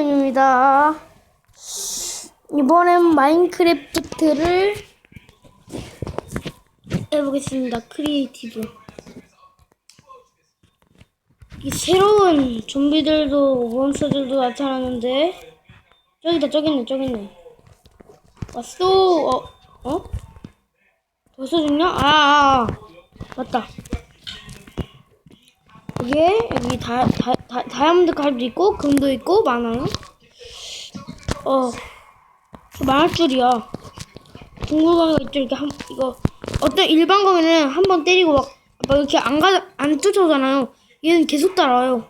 윤입니다. 이번엔 마인크래프트를 해보겠습니다. 크리에이티브. 이 새로운 좀비들도 몬스터들도 나타나는데 저기다 저기 있네 저기 있네. 왔어. 어? 어? 벌써 죽냐? 아, 아, 아. 맞다. 이게 여기 다, 다, 다, 다이아몬드 칼도 있고 금도 있고 많아요. 어, 많을 줄이야. 동물광이가 있죠. 이렇게 한 이거 어떤 일반 광이는 한 번 때리고 막, 막 이렇게 안 가, 안 쫓아오잖아요. 얘는 계속 따라와요.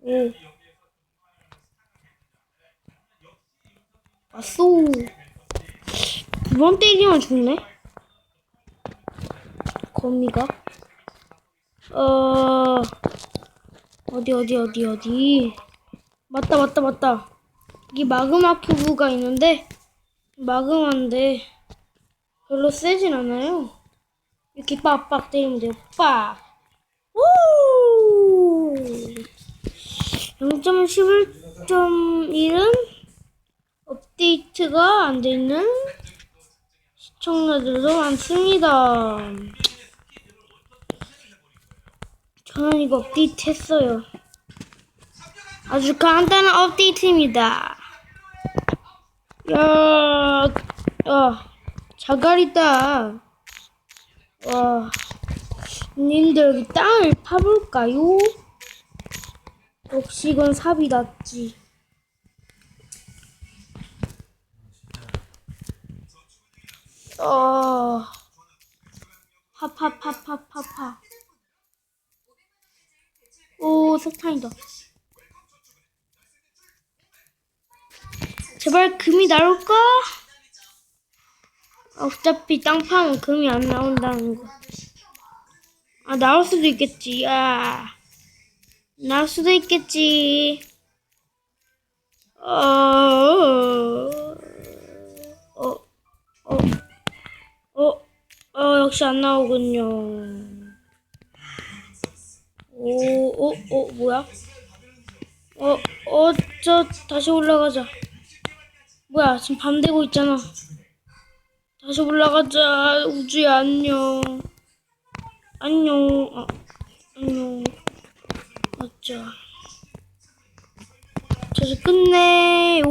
오. 왔어. 두번 때리면 죽네. 거미가? 어 어디 어디 어디 어디? 맞다 맞다 맞다. 여기 마그마 큐브가 있는데 마그마인데 별로 세진 않아요. 이렇게 빡빡 때리면 돼요. 빡! 오! 0.11.1은 업데이트가 안 되는 시청자들도 많습니다. 저는 이거 업데이트 했어요. 아주 간단한 업데이트입니다. 야, 아, 자갈이다. 와, 님들 여기 땅을 파볼까요? 역시 이건 삽이 낫지. 어, 파파파파파파. 오, 석탄이다. 제발 금이 나올까? 어차피 땅 파면 금이 안 나온다는 거. 아, 나올 수도 있겠지. 아, 나올 수도 있겠지. 어, 어, 어, 어, 어, 역시 안 나오군요. 오, 어, 어, 뭐야? 어, 어, 저, 다시 올라가자. 뭐야, 지금 밤 되고 있잖아. 다시 올라가자. 우주야, 안녕. 안녕. 아, 안녕. 맞자. 저 이제 끝내요.